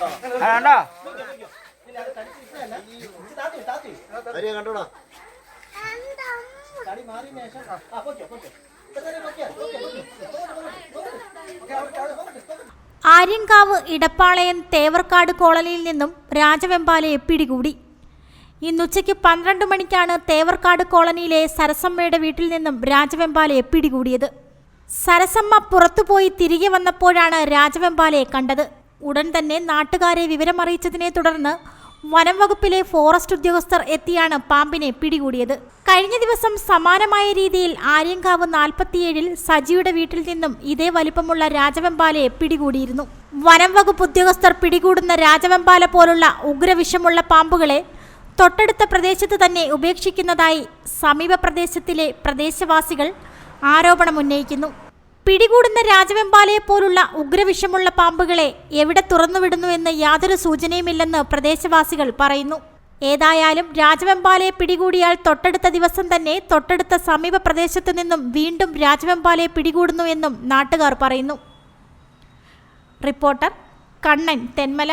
കണ്ടോ അരിയ കണ്ടോടാ. ആര്യങ്കാവ് ഇടപ്പാളയം തേവർക്കാട് കോളനിയിൽ നിന്നും രാജവെമ്പാലയെ പിടികൂടി. ഇന്നുച്ചയ്ക്ക് പന്ത്രണ്ട് മണിക്കാണ് തേവർക്കാട് കോളനിയിലെ സരസമ്മയുടെ വീട്ടിൽ നിന്നും രാജവെമ്പാലയെ പിടികൂടിയത്. സരസമ്മ പുറത്തുപോയി തിരികെ വന്നപ്പോഴാണ് രാജവെമ്പാലയെ കണ്ടത്. ഉടൻ തന്നെ നാട്ടുകാരെ വിവരമറിയിച്ചതിനെ തുടർന്ന് വനം വകുപ്പിലെ ഫോറസ്റ്റ് ഉദ്യോഗസ്ഥർ എത്തിയാണ് പാമ്പിനെ പിടികൂടിയത്. കഴിഞ്ഞ ദിവസം സമാനമായ രീതിയിൽ ആര്യങ്കാവ് നാൽപ്പത്തിയേഴിൽ സജിയുടെ വീട്ടിൽ നിന്നും ഇതേ വലിപ്പമുള്ള രാജവെമ്പാലയെ പിടികൂടിയിരുന്നു. വനം വകുപ്പ് ഉദ്യോഗസ്ഥർ പിടികൂടുന്ന രാജവെമ്പാല പോലുള്ള ഉഗ്രവിഷമുള്ള പാമ്പുകളെ തൊട്ടടുത്ത പ്രദേശത്ത് തന്നെ ഉപേക്ഷിക്കുന്നതായി സമീപ പ്രദേശത്തിലെ പ്രദേശവാസികൾ ആരോപണമുന്നയിക്കുന്നു. പിടികൂടുന്ന രാജവെമ്പാലയെ പോലുള്ള ഉഗ്രവിഷമുള്ള പാമ്പുകളെ എവിടെ തുറന്നുവിടുന്നു എന്ന് യാതൊരു സൂചനയുമില്ലെന്ന് പ്രദേശവാസികൾ പറയുന്നു. ഏതായാലും രാജവെമ്പാലയെ പിടികൂടിയാൽ തൊട്ടടുത്ത ദിവസം തന്നെ തൊട്ടടുത്ത സമീപ പ്രദേശത്തു നിന്നും വീണ്ടും രാജവെമ്പാലയെ പിടികൂടുന്നു എന്നും നാട്ടുകാർ പറയുന്നു. റിപ്പോർട്ടർ കണ്ണൻ തെന്മല.